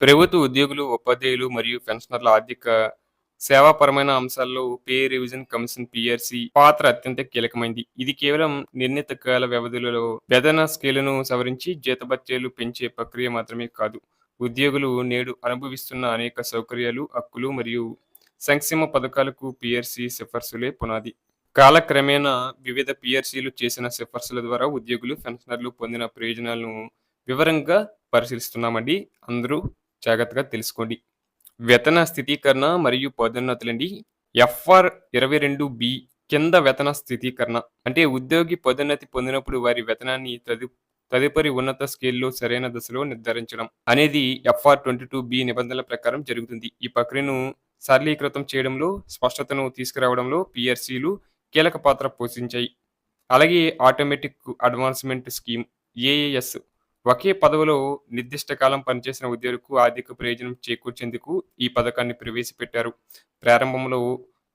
ప్రభుత్వ ఉద్యోగులు, ఉపాధ్యాయులు మరియు పెన్షనర్ల ఆర్థిక సేవాపరమైన అంశాల్లో పే రివిజన్ కమిషన్ పిఆర్సి పాత్ర అత్యంత కీలకమైంది. ఇది కేవలం నిర్ణీత కాల వ్యవధిలో వేతన స్కేలును సవరించి జీతభత్యాలు పెంచే ప్రక్రియ మాత్రమే కాదు. ఉద్యోగులు నేడు అనుభవిస్తున్న అనేక సౌకర్యాలు, హక్కులు మరియు సంక్షేమ పథకాలకు పిఆర్సి సిఫార్సులే పునాది. కాలక్రమేణా వివిధ పిఆర్సీలు చేసిన సిఫార్సుల ద్వారా ఉద్యోగులు, పెన్షనర్లు పొందిన ప్రయోజనాలను వివరంగా పరిశీలిస్తున్నామండి. అందరూ జాగ్రత్తగా తెలుసుకోండి. వేతన స్థితీకరణ మరియు పదోన్నతులండి. ఎఫ్ఆర్ ఇరవై రెండు బి కింద వేతన స్థితీకరణ అంటే ఉద్యోగి పదోన్నతి పొందినప్పుడు వారి వేతనాన్ని తదు తదుపరి ఉన్నత స్కేల్లో సరైన దశలో నిర్ధారించడం అనేది ఎఫ్ఆర్ ట్వంటీ టూ బి నిబంధనల ప్రకారం జరుగుతుంది. ఈ ప్రక్రియను సరళీకృతం చేయడంలో, స్పష్టతను తీసుకురావడంలో పిఆర్సీలు కీలక పాత్ర పోషించాయి. అలాగే ఆటోమేటిక్ అడ్వాన్స్‌మెంట్ స్కీమ్ ఏఏఎస్ ఒకే పదవిలో నిర్దిష్ట కాలం పనిచేసిన ఉద్యోగులకు ఆర్థిక ప్రయోజనం చేకూర్చేందుకు ఈ పథకాన్ని ప్రవేశపెట్టారు. ప్రారంభంలో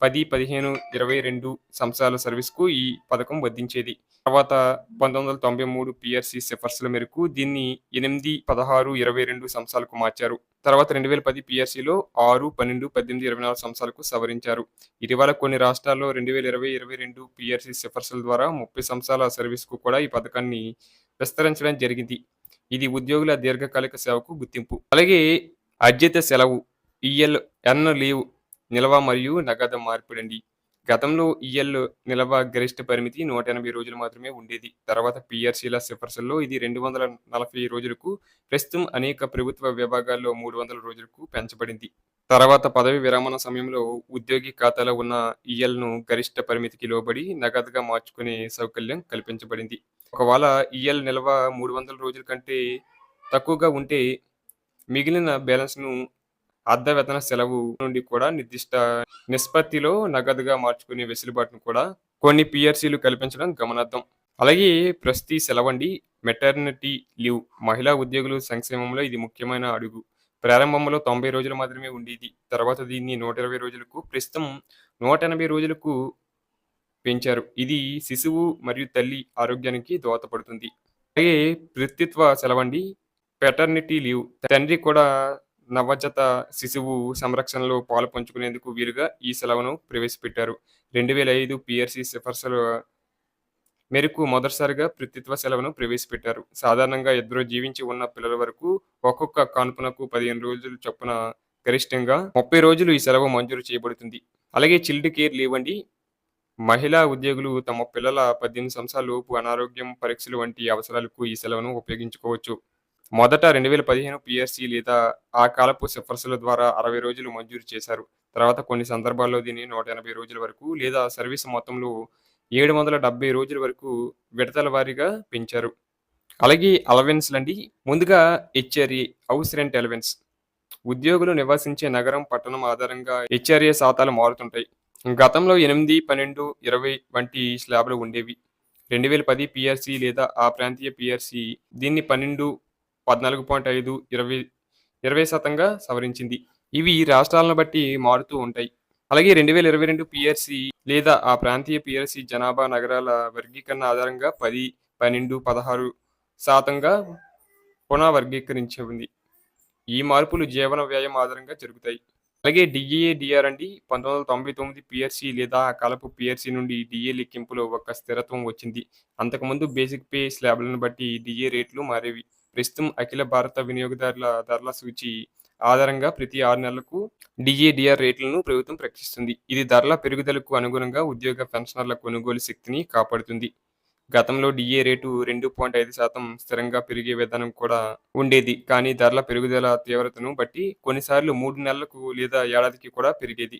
పది, పదిహేను, ఇరవై రెండు సంవత్సరాల సర్వీస్‌కు ఈ పథకం వర్ధించేది తర్వాత పంతొమ్మిది వందల తొంభై మూడు పిఆర్సి సిఫార్సుల మేరకు దీన్ని ఎనిమిది, పదహారు, ఇరవై రెండు సంవత్సరాలకు మార్చారు. తర్వాత రెండు వేల పది పిఆర్సీలో ఆరు, పన్నెండు, పద్దెనిమిది, ఇరవై నాలుగు సంవత్సరాలకు సవరించారు. ఇటీవల కొన్ని రాష్ట్రాల్లో రెండు వేల ఇరవై, ఇరవై రెండు పిఆర్సీ సిఫార్సుల ద్వారా ముప్పై సంవత్సరాల సర్వీస్‌కు కూడా ఈ పథకాన్ని విస్తరించడం జరిగింది. ఇది ఉద్యోగుల దీర్ఘకాలిక సేవకు గుర్తింపు. అలాగే అధ్యత సెలవు ఈఎల్ ఎన్ లీవ్ నిల్వ మరియు నగదు మార్పిడండి. గతంలో ఈఎల్ నిల్వ గరిష్ట పరిమితి నూట ఎనభై రోజులు మాత్రమే ఉండేది. తర్వాత పిఆర్సీల సిఫార్సుల్లో ఇది రెండు వందల నలభై రోజులకు, ప్రస్తుతం అనేక ప్రభుత్వ విభాగాల్లో మూడు వందల రోజులకు పెంచబడింది. తర్వాత పదవీ విరమణ సమయంలో ఉద్యోగి ఖాతాలో ఉన్న ఈఎల్‌ను గరిష్ట పరిమితికి లోబడి నగదుగా మార్చుకునే సౌకర్యం కల్పించబడింది. ఒకవేళ ఈఎల్ నిల్వ మూడు వందల రోజుల కంటే తక్కువగా ఉంటే మిగిలిన బ్యాలెన్స్‌ను అర్ధవేతన సెలవు నుండి కూడా నిర్దిష్ట నిష్పత్తిలో నగదుగా మార్చుకునే వెసులుబాటును కూడా కొన్ని పిఆర్సీలు కల్పించడం గమనార్థం అలాగే ప్రస్తుతి సెలవండి. మెటర్నిటీ లీవ్ మహిళా ఉద్యోగుల సంక్షేమంలో ఇది ముఖ్యమైన అడుగు. ప్రారంభంలో తొంభై రోజులు మాత్రమే ఉండేది. తర్వాత దీన్ని నూట ఇరవై రోజులకు, ప్రస్తుతం నూట ఎనభై రోజులకు పెంచారు. ఇది శిశువు మరియు తల్లి ఆరోగ్యానికి దోహదపడుతుంది. అలాగే పితృత్వ సెలవండి. పెటర్నిటీ లీవ్ తండ్రి కూడా నవజాత శిశువు సంరక్షణలో పాలుపంచుకునేందుకు వీలుగా ఈ సెలవును ప్రవేశపెట్టారు. రెండు వేల ఐదు పిఆర్సి సిఫార్సుల మేరకు మొదటిసారిగా పితృత్వ సెలవును ప్రవేశపెట్టారు. సాధారణంగా ఇద్దరు జీవించి ఉన్న పిల్లల వరకు ఒక్కొక్క కాన్పునకు పదిహేను రోజులు చొప్పున గరిష్టంగా ముప్పై రోజులు ఈ సెలవు మంజూరు చేయబడుతుంది. అలాగే చిల్డ్ కేర్ లీవ్ అండి. మహిళా ఉద్యోగులు తమ పిల్లల పద్దెనిమిది సంవత్సరాల లోపు అనారోగ్యం పరీక్షలు వంటి అవసరాలకు ఈ సెలవును ఉపయోగించుకోవచ్చు. మొదట రెండు వేల పదిహేను పిఎస్సి లేదా ఆ కాలపు సిఫార్సుల ద్వారా అరవై రోజులు మంజూరు చేశారు. తర్వాత కొన్ని సందర్భాల్లో దీన్ని నూట ఎనభై రోజుల వరకు లేదా సర్వీస్ మొత్తంలో ఏడు వందల డెబ్బై రోజుల వరకు విడతల వారీగా పెంచారు. అలాగే అలవెన్స్‌లండి. ముందుగా హెచ్ఆర్ఏ హౌస్ రెంట్ అలవెన్స్ ఉద్యోగులు నివసించే నగరం, పట్టణం ఆధారంగా హెచ్ఆర్ఏ శాతాలు మారుతుంటాయి. గతంలో ఎనిమిది, పన్నెండు, ఇరవై వంటి స్లాబ్‌లు ఉండేవి. రెండు వేల పది పిఆర్సి లేదా ఆ ప్రాంతీయ పిఆర్సి దీన్ని పన్నెండు, పద్నాలుగు పాయింట్ ఐదు, ఇరవై ఇరవై శాతంగా సవరించింది. ఇవి రాష్ట్రాలను బట్టి మారుతూ ఉంటాయి. అలాగే రెండు వేల ఇరవై రెండు పిఆర్సి లేదా ఆ ప్రాంతీయ పిఆర్సి జనాభా, నగరాల వర్గీకరణ ఆధారంగా పది, పన్నెండు, పదహారు శాతంగా పునఃవర్గీకరించింది. ఈ మార్పులు జీవన వ్యయం ఆధారంగా జరుగుతాయి. అలాగే డిఏ, డిఆర్ అండి. పంతొమ్మిది వందల తొంభై తొమ్మిది పిఆర్సీ లేదా కలపు పిఆర్సీ నుండి డిఏ లెక్కింపులో ఒక స్థిరత్వం వచ్చింది. అంతకుముందు బేసిక్ పే స్లాబ్‌లను బట్టి డిఏ రేట్లు మారేవి. ప్రస్తుతం అఖిల భారత వినియోగదారుల ధరల సూచి ఆధారంగా ప్రతి ఆరు నెలలకు డిఏడిఆర్ రేట్లను ప్రభుత్వం ప్రకటిస్తుంది. ఇది ధరల పెరుగుదలకు అనుగుణంగా ఉద్యోగ, పెన్షనర్ల కొనుగోలు శక్తిని కాపాడుతుంది. గతంలో డిఏ రేటు రెండు పాయింట్ ఐదు శాతం స్థిరంగా పెరిగే విధానం కూడా ఉండేది. కానీ ధరల పెరుగుదల తీవ్రతను బట్టి కొన్నిసార్లు మూడు నెలలకు లేదా ఏడాదికి కూడా పెరిగేది.